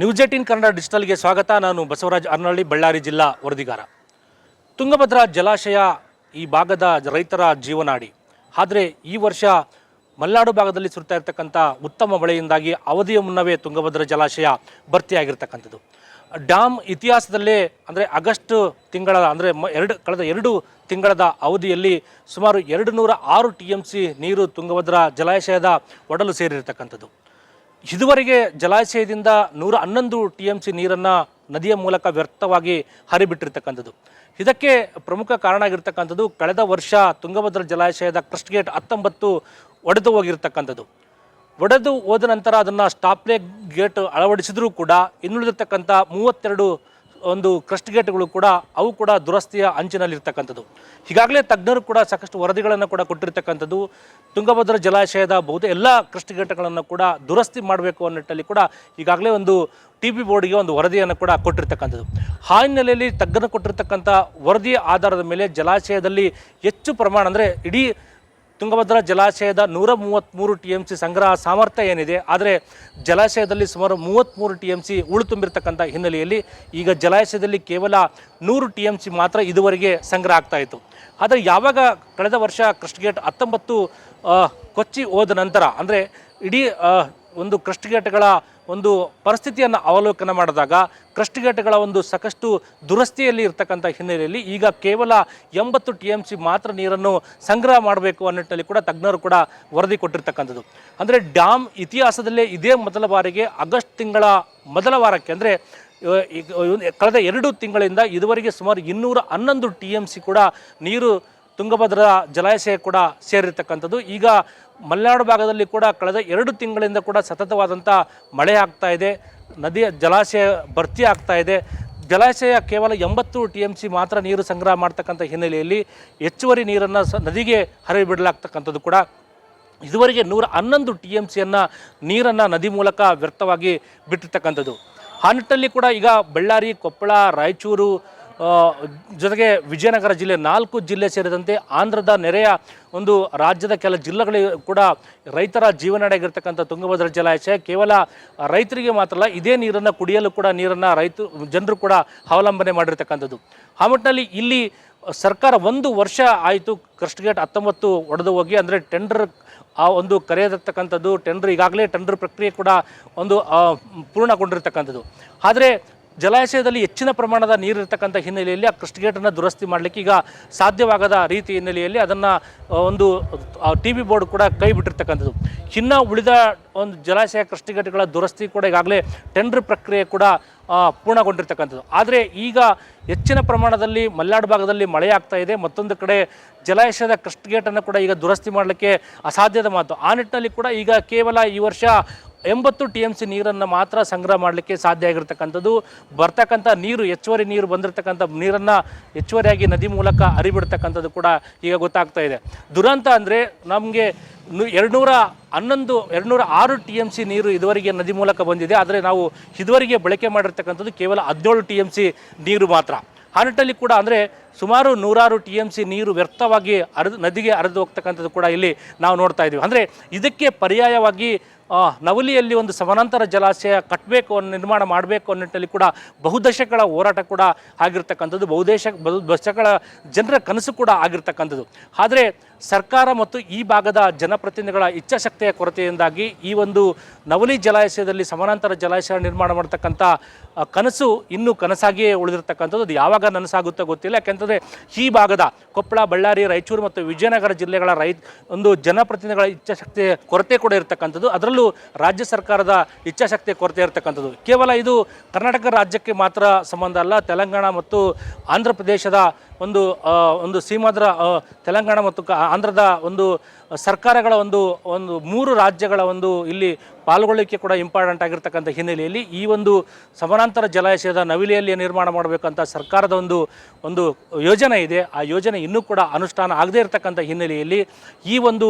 News eighteen Kannada ಡಿಜಿಟಲ್ಗೆ ಸ್ವಾಗತ. ನಾನು ಬಸವರಾಜ್ ಅರ್ನಳ್ಳಿ, ಬಳ್ಳಾರಿ ಜಿಲ್ಲಾ ವರದಿಗಾರ. ತುಂಗಭದ್ರಾ ಜಲಾಶಯ ಈ ಭಾಗದ ರೈತರ ಜೀವನಾಡಿ ಆದರೆ ಈ ವರ್ಷ ಮಲೆನಾಡು ಭಾಗದಲ್ಲಿ ಸುರಿತಾ ಇರತಕ್ಕಂಥ ಉತ್ತಮ ಮಳೆಯಿಂದಾಗಿ ಅವಧಿಯ ಮುನ್ನವೇ ತುಂಗಭದ್ರಾ ಜಲಾಶಯ ಭರ್ತಿಯಾಗಿರ್ತಕ್ಕಂಥದ್ದು. ಡ್ಯಾಮ್ ಇತಿಹಾಸದಲ್ಲೇ ಅಂದರೆ ಆಗಸ್ಟ್ ತಿಂಗಳ ಅಂದರೆ ಎರಡು ಕಳೆದ ಎರಡು ತಿಂಗಳದ ಅವಧಿಯಲ್ಲಿ ಸುಮಾರು ಎರಡು ನೂರ ಆರು ಟಿ ಎಂ ಸಿ ನೀರು ತುಂಗಭದ್ರಾ ಜಲಾಶಯದ ಒಡಲು ಸೇರಿರ್ತಕ್ಕಂಥದ್ದು. ಇದುವರೆಗೆ ಜಲಾಶಯದಿಂದ ನೂರ ಹನ್ನೊಂದು ಟಿ ಎಂ ಸಿ ನೀರನ್ನು ನದಿಯ ಮೂಲಕ ವ್ಯರ್ಥವಾಗಿ ಹರಿಬಿಟ್ಟಿರ್ತಕ್ಕಂಥದ್ದು. ಇದಕ್ಕೆ ಪ್ರಮುಖ ಕಾರಣ ಆಗಿರ್ತಕ್ಕಂಥದ್ದು ಕಳೆದ ವರ್ಷ ತುಂಗಭದ್ರಾ ಜಲಾಶಯದ ಕ್ರಸ್ಟ್ ಗೇಟ್ ಹತ್ತೊಂಬತ್ತು ಒಡೆದು ಹೋಗಿರ್ತಕ್ಕಂಥದ್ದು. ಒಡೆದು ಹೋದ ನಂತರ ಅದನ್ನು ಸ್ಟಾಪ್ಲೇ ಗೇಟ್ ಅಳವಡಿಸಿದರೂ ಕೂಡ ಇನ್ನುಳಿದಿರ್ತಕ್ಕಂಥ ಮೂವತ್ತೆರಡು ಒಂದು ಕ್ರಸ್ಟ್ ಗೇಟ್ಗಳು ಕೂಡ ಅವು ಕೂಡ ದುರಸ್ತಿಯ ಅಂಚಿನಲ್ಲಿರ್ತಕ್ಕಂಥದ್ದು. ಈಗಾಗಲೇ ತಜ್ಞರು ಕೂಡ ಸಾಕಷ್ಟು ವರದಿಗಳನ್ನು ಕೂಡ ಕೊಟ್ಟಿರ್ತಕ್ಕಂಥದ್ದು. ತುಂಗಭದ್ರಾ ಜಲಾಶಯದ ಬಹುತ ಎಲ್ಲ ಕ್ರಸ್ಟ್ ಗೇಟ್ಗಳನ್ನು ಕೂಡ ದುರಸ್ತಿ ಮಾಡಬೇಕು ಅನ್ನೋ ನಿಟ್ಟಲ್ಲಿ ಕೂಡ ಈಗಾಗಲೇ ಒಂದು ಟಿ ಬಿ ಬೋರ್ಡ್ಗೆ ಒಂದು ವರದಿಯನ್ನು ಕೂಡ ಕೊಟ್ಟಿರ್ತಕ್ಕಂಥದ್ದು. ಆ ಹಿನ್ನೆಲೆಯಲ್ಲಿ ತಜ್ಞರು ಕೊಟ್ಟಿರ್ತಕ್ಕಂಥ ವರದಿಯ ಆಧಾರದ ಮೇಲೆ ಜಲಾಶಯದಲ್ಲಿ ಹೆಚ್ಚು ಪ್ರಮಾಣ ಅಂದರೆ ಇಡೀ ತುಂಗಭದ್ರಾ ಜಲಾಶಯದ ನೂರ ಮೂವತ್ತ್ಮೂರು ಟಿ ಎಂ ಸಿ ಸಂಗ್ರಹ ಸಾಮರ್ಥ್ಯ ಏನಿದೆ, ಆದರೆ ಜಲಾಶಯದಲ್ಲಿ ಸುಮಾರು ಮೂವತ್ತ್ಮೂರು ಟಿ ಎಂ ಸಿ ಉಳು ತುಂಬಿರ್ತಕ್ಕಂಥ ಹಿನ್ನೆಲೆಯಲ್ಲಿ ಈಗ ಜಲಾಶಯದಲ್ಲಿ ಕೇವಲ ನೂರು ಟಿ ಎಂ ಸಿ ಮಾತ್ರ ಇದುವರೆಗೆ ಸಂಗ್ರಹ ಆಗ್ತಾ ಇತ್ತು. ಆದರೆ ಯಾವಾಗ ಕಳೆದ ವರ್ಷ ಕ್ರಸ್ಟ್ ಗೇಟ್ ಹತ್ತೊಂಬತ್ತು ಕೊಚ್ಚಿ ಹೋದ ನಂತರ, ಅಂದರೆ ಇಡೀ ಒಂದು ಕ್ರಸ್ಟ್ ಗೇಟ್ಗಳ ಒಂದು ಪರಿಸ್ಥಿತಿಯನ್ನು ಅವಲೋಕನ ಮಾಡಿದಾಗ ಕ್ರಷ್ಟ್ಗೇಟ್ಗಳ ಒಂದು ಸಾಕಷ್ಟು ದುರಸ್ತಿಯಲ್ಲಿ ಇರ್ತಕ್ಕಂಥ ಹಿನ್ನೆಲೆಯಲ್ಲಿ ಈಗ ಕೇವಲ ಎಂಬತ್ತು ಟಿ ಎಂ ಸಿ ಮಾತ್ರ ನೀರನ್ನು ಸಂಗ್ರಹ ಮಾಡಬೇಕು ಅನ್ನೋಟ್ಟಲ್ಲಿ ಕೂಡ ತಜ್ಞರು ಕೂಡ ವರದಿ ಕೊಟ್ಟಿರ್ತಕ್ಕಂಥದ್ದು. ಅಂದರೆ ಡ್ಯಾಮ್ ಇತಿಹಾಸದಲ್ಲೇ ಇದೇ ಮೊದಲ ಬಾರಿಗೆ ಆಗಸ್ಟ್ ತಿಂಗಳ ಮೊದಲ ವಾರಕ್ಕೆ ಅಂದರೆ ಕಳೆದ ಎರಡು ತಿಂಗಳಿಂದ ಇದುವರೆಗೆ ಸುಮಾರು ಇನ್ನೂರ ಹನ್ನೊಂದು ಟಿ ಎಂ ಸಿ ಕೂಡ ನೀರು ತುಂಗಭದ್ರಾ ಜಲಾಶಯ ಕೂಡ ಸೇರಿರ್ತಕ್ಕಂಥದ್ದು. ಈಗ ಮಲೆನಾಡು ಭಾಗದಲ್ಲಿ ಕೂಡ ಕಳೆದ ಎರಡು ತಿಂಗಳಿಂದ ಕೂಡ ಸತತವಾದಂಥ ಮಳೆ ಆಗ್ತಾ ಇದೆ. ನದಿಯ ಜಲಾಶಯ ಭರ್ತಿ ಆಗ್ತಾ ಇದೆ. ಜಲಾಶಯ ಕೇವಲ ಎಂಬತ್ತು ಟಿ ಎಂ ಸಿ ಮಾತ್ರ ನೀರು ಸಂಗ್ರಹ ಮಾಡ್ತಕ್ಕಂಥ ಹಿನ್ನೆಲೆಯಲ್ಲಿ ಹೆಚ್ಚುವರಿ ನೀರನ್ನು ಸ ನದಿಗೆ ಹರಿಬಿಡಲಾಗ್ತಕ್ಕಂಥದ್ದು ಕೂಡ. ಇದುವರೆಗೆ ನೂರ ಹನ್ನೊಂದು ಟಿ ಎಂ ಸಿಯನ್ನು ನೀರನ್ನು ನದಿ ಮೂಲಕ ವ್ಯರ್ಥವಾಗಿ ಬಿಟ್ಟಿರ್ತಕ್ಕಂಥದ್ದು. ಆ ನಿಟ್ಟಲ್ಲಿ ಕೂಡ ಈಗ ಬಳ್ಳಾರಿ, ಕೊಪ್ಪಳ, ರಾಯಚೂರು ಜೊತೆಗೆ ವಿಜಯನಗರ ಜಿಲ್ಲೆ ನಾಲ್ಕು ಜಿಲ್ಲೆ ಸೇರಿದಂತೆ ಆಂಧ್ರದ ನೆರೆಯ ಒಂದು ರಾಜ್ಯದ ಕೆಲ ಜಿಲ್ಲೆಗಳು ಕೂಡ ರೈತರ ಜೀವನಾಡಿಯಾಗಿರ್ತಕ್ಕಂಥ ತುಂಗಭದ್ರಾ ಜಲಾಶಯ. ಕೇವಲ ರೈತರಿಗೆ ಮಾತ್ರ ಅಲ್ಲ, ಇದೇ ನೀರನ್ನು ಕುಡಿಯಲು ಕೂಡ ನೀರನ್ನು ರೈತ, ಜನರು ಕೂಡ ಅವಲಂಬನೆ ಮಾಡಿರ್ತಕ್ಕಂಥದ್ದು. ಆ ಮಟ್ಟಿನಲ್ಲಿ ಇಲ್ಲಿ ಸರ್ಕಾರ ಒಂದು ವರ್ಷ ಆಯಿತು ಕ್ರಸ್ಟ್ ಗೇಟ್ ಹತ್ತೊಂಬತ್ತು ಒಡೆದು ಹೋಗಿ, ಅಂದರೆ ಟೆಂಡರ್, ಆ ಒಂದು ಕರೆಯದಿರ್ತಕ್ಕಂಥದ್ದು ಟೆಂಡರ್ ಈಗಾಗಲೇ ಟೆಂಡರ್ ಪ್ರಕ್ರಿಯೆ ಕೂಡ ಒಂದು ಪೂರ್ಣಗೊಂಡಿರ್ತಕ್ಕಂಥದ್ದು. ಆದರೆ ಜಲಾಶಯದಲ್ಲಿ ಹೆಚ್ಚಿನ ಪ್ರಮಾಣದ ನೀರು ಇರತಕ್ಕಂಥ ಹಿನ್ನೆಲೆಯಲ್ಲಿ ಆ ಕ್ರಸ್ಟ್ ಗೇಟನ್ನು ದುರಸ್ತಿ ಮಾಡಲಿಕ್ಕೆ ಈಗ ಸಾಧ್ಯವಾಗದ ರೀತಿ ಹಿನ್ನೆಲೆಯಲ್ಲಿ ಅದನ್ನು ಒಂದು ಟಿ ವಿ ಬೋರ್ಡ್ ಕೂಡ ಕೈ ಬಿಟ್ಟಿರ್ತಕ್ಕಂಥದ್ದು. ಇನ್ನು ಉಳಿದ ಒಂದು ಜಲಾಶಯ ಕ್ರಸ್ಟಿಗೇಟ್ಗಳ ದುರಸ್ತಿ ಕೂಡ ಈಗಾಗಲೇ ಟೆಂಡರ್ ಪ್ರಕ್ರಿಯೆ ಕೂಡ ಪೂರ್ಣಗೊಂಡಿರ್ತಕ್ಕಂಥದ್ದು. ಆದರೆ ಈಗ ಹೆಚ್ಚಿನ ಪ್ರಮಾಣದಲ್ಲಿ ಮಲೆನಾಡು ಭಾಗದಲ್ಲಿ ಮಳೆ ಆಗ್ತಾ ಇದೆ. ಮತ್ತೊಂದು ಕಡೆ ಜಲಾಶಯದ ಕ್ರಸ್ಟ್ ಗೇಟನ್ನು ಕೂಡ ಈಗ ದುರಸ್ತಿ ಮಾಡಲಿಕ್ಕೆ ಅಸಾಧ್ಯದ ಮಾತು. ಆ ನಿಟ್ಟಿನಲ್ಲಿ ಕೂಡ ಈಗ ಕೇವಲ ಈ ವರ್ಷ ಎಂಬತ್ತು ಟಿ ಎಂ ಸಿ ನೀರನ್ನು ಮಾತ್ರ ಸಂಗ್ರಹ ಮಾಡಲಿಕ್ಕೆ ಸಾಧ್ಯ ಆಗಿರ್ತಕ್ಕಂಥದ್ದು. ಬರ್ತಕ್ಕಂಥ ನೀರು, ಹೆಚ್ಚುವರಿ ನೀರು ಬಂದಿರತಕ್ಕಂಥ ನೀರನ್ನು ಹೆಚ್ಚುವರಿಯಾಗಿ ನದಿ ಮೂಲಕ ಹರಿಬಿಡ್ತಕ್ಕಂಥದ್ದು ಕೂಡ ಈಗ ಗೊತ್ತಾಗ್ತಾ ಇದೆ. ದುರಂತ ಅಂದರೆ ನಮಗೆ ಎರಡುನೂರ ಹನ್ನೊಂದು, ಎರಡುನೂರ ಆರು ಟಿ ಎಂ ಸಿ ನೀರು ಇದುವರೆಗೆ ನದಿ ಮೂಲಕ ಬಂದಿದೆ. ಆದರೆ ನಾವು ಇದುವರೆಗೆ ಬಳಕೆ ಮಾಡಿರ್ತಕ್ಕಂಥದ್ದು ಕೇವಲ ಹದಿನೇಳು ಟಿ ಎಂ ಸಿ ನೀರು ಮಾತ್ರ. ಆ ನಿಟ್ಟಲ್ಲಿ ಕೂಡ ಅಂದರೆ ಸುಮಾರು ನೂರಾರು ಟಿ ಎಂ ಸಿ ನೀರು ವ್ಯರ್ಥವಾಗಿ ಹರಿದು ನದಿಗೆ ಹರಿದು ಹೋಗ್ತಕ್ಕಂಥದ್ದು ಕೂಡ ಇಲ್ಲಿ ನಾವು ನೋಡ್ತಾ ಇದ್ದೀವಿ ಅಂದರೆ ಇದಕ್ಕೆ ಪರ್ಯಾಯವಾಗಿ ನವಲಿಯಲ್ಲಿ ಒಂದು ಸಮಾನಾಂತರ ಜಲಾಶಯ ಕಟ್ಟಬೇಕು ಅನ್ನೋ ನಿರ್ಮಾಣ ಮಾಡಬೇಕು ಅನ್ನೋ ನಿಟ್ಟಿನಲ್ಲಿ ಕೂಡ ಬಹುದಶಕಗಳ ಹೋರಾಟ ಕೂಡ ಆಗಿರ್ತಕ್ಕಂಥದ್ದು, ಬಹುದೇಶ, ಬಹು ದಶಕಗಳ ಜನರ ಕನಸು ಕೂಡ ಆಗಿರ್ತಕ್ಕಂಥದ್ದು. ಆದರೆ ಸರ್ಕಾರ ಮತ್ತು ಈ ಭಾಗದ ಜನಪ್ರತಿನಿಧಿಗಳ ಇಚ್ಛಾಶಕ್ತಿಯ ಕೊರತೆಯಿಂದಾಗಿ ಈ ಒಂದು ನವಲಿ ಜಲಾಶಯದಲ್ಲಿ ಸಮಾನಾಂತರ ಜಲಾಶಯ ನಿರ್ಮಾಣ ಮಾಡ್ತಕ್ಕಂಥ ಕನಸು ಇನ್ನೂ ಕನಸಾಗಿಯೇ ಉಳಿದಿರ್ತಕ್ಕಂಥದ್ದು. ಅದು ಯಾವಾಗ ನನಸಾಗುತ್ತೋ ಗೊತ್ತಿಲ್ಲ. ಯಾಕೆಂತಂದರೆ ಈ ಭಾಗದ ಕೊಪ್ಪಳ, ಬಳ್ಳಾರಿ, ರಾಯಚೂರು ಮತ್ತು ವಿಜಯನಗರ ಜಿಲ್ಲೆಗಳ ರೈ ಒಂದು ಜನಪ್ರತಿನಿಧಿಗಳ ಇಚ್ಛಾಶಕ್ತಿಯ ಕೊರತೆ ಕೂಡ ಇರತಕ್ಕಂಥದ್ದು. ಅದರಲ್ಲೂ ರಾಜ್ಯ ಸರ್ಕಾರದ ಇಚ್ಛಾಶಕ್ತಿಯ ಕೊರತೆ ಇರತಕ್ಕಂಥದ್ದು. ಕೇವಲ ಇದು ಕರ್ನಾಟಕ ರಾಜ್ಯಕ್ಕೆ ಮಾತ್ರ ಸಂಬಂಧ ಅಲ್ಲ. ತೆಲಂಗಾಣ ಮತ್ತು ಆಂಧ್ರ ಪ್ರದೇಶದ ಒಂದು ಒಂದು ಸೀಮಾದ್ರ ತೆಲಂಗಾಣ ಮತ್ತು ಆಂಧ್ರದ ಒಂದು ಸರ್ಕಾರಗಳ ಒಂದು ಒಂದು ಮೂರು ರಾಜ್ಯಗಳ ಒಂದು ಇಲ್ಲಿ ಪಾಲ್ಗೊಳ್ಳಿಕೆ ಕೂಡ ಇಂಪಾರ್ಟೆಂಟ್ ಆಗಿರ್ತಕ್ಕಂಥ ಹಿನ್ನೆಲೆಯಲ್ಲಿ ಈ ಒಂದು ಸಮಾನಾಂತರ ಜಲಾಶಯದ ನವಿಲಿಯಲ್ಲಿ ನಿರ್ಮಾಣ ಮಾಡಬೇಕಂತ ಸರ್ಕಾರದ ಒಂದು ಒಂದು ಯೋಜನೆ ಇದೆ. ಆ ಯೋಜನೆ ಇನ್ನೂ ಕೂಡ ಅನುಷ್ಠಾನ ಆಗದೇ ಇರತಕ್ಕಂಥ ಹಿನ್ನೆಲೆಯಲ್ಲಿ ಈ ಒಂದು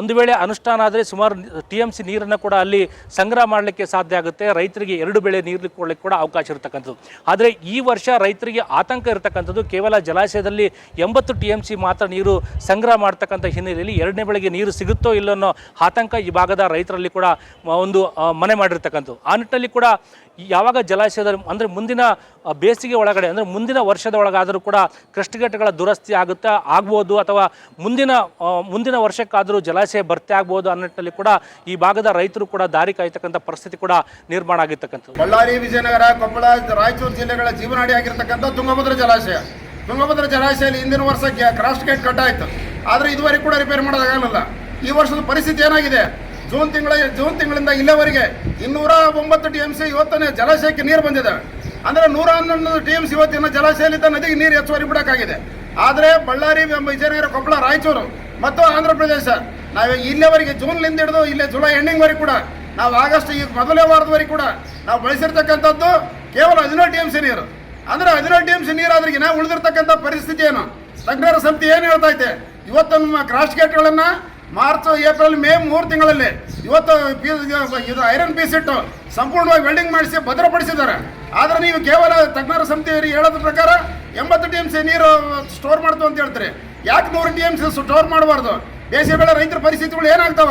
ಒಂದು ವೇಳೆ ಅನುಷ್ಠಾನ ಆದರೆ ಸುಮಾರು ಟಿ ಎಂ ಸಿ ನೀರನ್ನು ಕೂಡ ಅಲ್ಲಿ ಸಂಗ್ರಹ ಮಾಡಲಿಕ್ಕೆ ಸಾಧ್ಯ ಆಗುತ್ತೆ. ರೈತರಿಗೆ ಎರಡು ಬೆಳೆ ನೀರು ಕೊಡಲಿಕ್ಕೆ ಕೂಡ ಅವಕಾಶ ಇರತಕ್ಕಂಥದ್ದು. ಆದರೆ ಈ ವರ್ಷ ರೈತರಿಗೆ ಆತಂಕ ಇರತಕ್ಕಂಥದ್ದು ಕೇವಲ ಜಲಾಶಯದಲ್ಲಿ ಎಂಬತ್ತು ಟಿ ಎಂ ಸಿ ಮಾತ್ರ ನೀರು ಸಂಗ್ರಹ ಮಾಡ್ತಕ್ಕಂಥ ಹಿನ್ನೆಲೆಯಲ್ಲಿ ಎರಡನೇ ಬೆಳೆಗೆ ನೀರು ಸಿಗುತ್ತೋ ಇಲ್ಲೋ ಅನ್ನೋ ಆತಂಕ ಈ ಭಾಗದ ರೈತರಲ್ಲಿ ಕೂಡ ಒಂದು ಮನೆ ಮಾಡಿರ್ತಕ್ಕಂಥದ್ದು. ಆ ನಿಟ್ಟಿನಲ್ಲಿ ಕೂಡ ಯಾವಾಗ ಜಲಾಶಯದ ಅಂದರೆ ಮುಂದಿನ ಬೇಸಿಗೆ ಒಳಗಡೆ ಅಂದರೆ ಮುಂದಿನ ವರ್ಷದ ಒಳಗಾದರೂ ಕೂಡ ಕ್ರಸ್ಟ್ಗೇಟ್ಗಳ ದುರಸ್ತಿ ಆಗುತ್ತಾ ಆಗ್ಬೋದು ಅಥವಾ ಮುಂದಿನ ಮುಂದಿನ ವರ್ಷಕ್ಕಾದರೂ ಜಲಾಶಯ ಭರ್ತಿ ಆಗ್ಬೋದು ಕೂಡ ಈ ಭಾಗದ ರೈತರು ಕೂಡ ದಾರಿ ಕಾಯ್ತಕ್ಕಂಥ ಪರಿಸ್ಥಿತಿ ಕೂಡ ನಿರ್ಮಾಣ ಆಗಿರ್ತಕ್ಕಂಥದ್ದು. ಬಳ್ಳಾರಿ ವಿಜಯನಗರ, ಕೊಪ್ಪಳ, ರಾಯಚೂರು ಜಿಲ್ಲೆಗಳ ಜೀವನಾಡಿ ಆಗಿರ್ತಕ್ಕಂಥ ತುಂಗಭದ್ರ ಜಲಾಶಯ. ತುಂಗಭದ್ರ ಜಲಾಶಯದಲ್ಲಿ ಹಿಂದಿನ ವರ್ಷಕ್ಕೆ ಕ್ರಾಸ್ಟ್ ಗೇಟ್ ಕಟ್ಟಾಯಿತು. ಆದರೆ ಇದುವರೆಗೂ ಕೂಡ ರಿಪೇರ್ ಮಾಡೋದಾಗಲಿಲ್ಲ. ಈ ವರ್ಷದ ಪರಿಸ್ಥಿತಿ ಏನಾಗಿದೆ? ಜೂನ್ ತಿಂಗಳ, ಜೂನ್ ತಿಂಗಳಿಂದ ಇಲ್ಲಿವರೆಗೆ ಇನ್ನೂರ ಒಂಬತ್ತು ಟಿ ಎಂ ಸಿ ಇವತ್ತನೇ ಜಲಾಶಯಕ್ಕೆ ನೀರು ಬಂದಿದೆ. ಅಂದರೆ ನೂರ ಹನ್ನೊಂದು ಟಿ ಎಂ ಸಿ ಇವತ್ತಿನ ಜಲಾಶಯದಿಂದ ನದಿಗೆ ನೀರು ಹೆಚ್ಚುವರಿ ಬಿಡೋಕ್ಕಾಗಿದೆ. ಆದರೆ ಬಳ್ಳಾರಿ ವಿಜಯನಗರ ಕೊಪ್ಪಳ, ರಾಯಚೂರು ಮತ್ತು ಆಂಧ್ರ ಪ್ರದೇಶ, ನಾವು ಇಲ್ಲಿವರೆಗೆ ಜೂನ್ಲಿಂದ ಹಿಡಿದು ಇಲ್ಲೇ ಜುಲೈ ಎಂಡಿಂಗ್ವರೆಗೆ ಕೂಡ, ನಾವು ಆಗಸ್ಟ್ ಈಗ ಮೊದಲೇ ವಾರದವರೆಗೆ ಕೂಡ ನಾವು ಬಳಸಿರ್ತಕ್ಕಂಥದ್ದು ಕೇವಲ ಹದಿನೇಳು ಟಿ ಎಂ ಸಿ ನೀರು. ಅಂದ್ರೆ ಹದಿನೇಳು ಟಿ ಎಂ ಸಿ ನೀರಾದ್ರಿಗೆ ನಾವು ಉಳಿದಿರ್ತಕ್ಕಂಥ ಪರಿಸ್ಥಿತಿ ಏನು? ತಜ್ಞರ ಸಮಿತಿ ಏನು ಹೇಳ್ತಾ ಐತೆ ಇವತ್ತು ನಮ್ಮ ಕ್ರಾಸ್ ಗೇಟ್ಗಳನ್ನು ಮಾರ್ಚ್ ಏಪ್ರಿಲ್ ಮೇ ಮೂರು ತಿಂಗಳಲ್ಲಿ ಇವತ್ತು ಇದು ಐರನ್ ಪೀಸ್ ಇಟ್ಟು ಸಂಪೂರ್ಣವಾಗಿ ವೆಲ್ಡಿಂಗ್ ಮಾಡಿಸಿ ಭದ್ರಪಡಿಸಿದ್ದಾರೆ. ಆದರೆ ನೀವು ಕೇವಲ ತಜ್ಞರ ಸಮಿತಿಯವರಿಗೆ ಹೇಳೋದ್ರ ಪ್ರಕಾರ ಎಂಬತ್ತು ಟಿ ಎಂ ಸಿ ನೀರು ಸ್ಟೋರ್ ಮಾಡ್ತು ಅಂತ ಹೇಳ್ತೀರಿ. ಯಾಕೆ ನೂರು ಟಿ ಎಂ ಸಿ ಸ್ಟೋರ್ ಮಾಡಬಾರ್ದು? ಬೇಸಿಗೆ ಬೆಳೆ ರೈತರ ಪರಿಸ್ಥಿತಿಗಳು ಏನಾಗ್ತಾವ?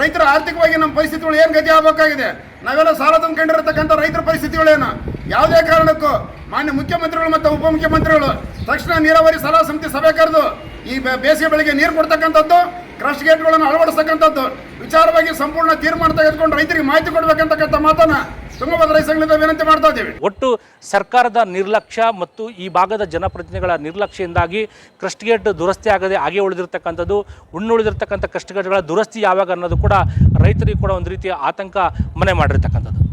ರೈತರ ಆರ್ಥಿಕವಾಗಿ ನಮ್ಮ ಪರಿಸ್ಥಿತಿಗಳು ಏನು ಗತಿ ಆಗಬೇಕಾಗಿದೆ? ನಾವೆಲ್ಲ ಸಾಲ ತಂದ್ಕೊಂಡಿರತಕ್ಕಂಥ ರೈತರ ಪರಿಸ್ಥಿತಿಗಳೇನು? ಯಾವುದೇ ಕಾರಣಕ್ಕೂ ಮಾನ್ಯ ಮುಖ್ಯಮಂತ್ರಿಗಳು ಮತ್ತು ಉಪಮುಖ್ಯಮಂತ್ರಿಗಳು ತಕ್ಷಣ ನೀರಾವರಿ ಸಲಹಾ ಸಮಿತಿ ಸಭೆ ಕರೆದು ಈ ಬೇಸಿಗೆ ಬೆಳೆಗೆ ನೀರು ಕೊಡ್ತಕ್ಕಂಥದ್ದು ಕ್ರಶ್ ಗೇಟ್ಗಳನ್ನು ಅಳವಡಿಸ್ತಕ್ಕಂಥದ್ದು, ವಿಚಾರವಾಗಿ ಸಂಪೂರ್ಣ ತೀರ್ಮಾನ ತೆಗೆದುಕೊಂಡು ರೈತರಿಗೆ ಮಾಹಿತಿ ಕೊಡಬೇಕಂತಕ್ಕಂಥ ಮಾತನ್ನ ತುಂಗಭದ್ರ ಸಂಘದಿಂದ ವಿನಂತಿ ಮಾಡ್ತಾ ಇದ್ದೀವಿ. ಒಟ್ಟು ಸರ್ಕಾರದ ನಿರ್ಲಕ್ಷ್ಯ ಮತ್ತು ಈ ಭಾಗದ ಜನಪ್ರತಿನಿಧಿಗಳ ನಿರ್ಲಕ್ಷ್ಯದಿಂದಾಗಿ ಕ್ರಸ್ಟ್ ಗೇಟ್ ದುರಸ್ತಿ ಆಗದೆ ಹಾಗೆ ಉಳಿದಿರ್ತಕ್ಕಂಥದ್ದು, ಉಣ್ಣುಳಿದಿರ್ತಕ್ಕಂಥ ಕ್ರಸ್ಟ್ಗೇಟ್ಗಳ ದುರಸ್ತಿ ಯಾವಾಗ ಅನ್ನೋದು ಕೂಡ ರೈತರಿಗೆ ಕೂಡ ಒಂದು ರೀತಿಯ ಆತಂಕ ಮನೆ ಮಾಡಿರ್ತಕ್ಕಂಥದ್ದು.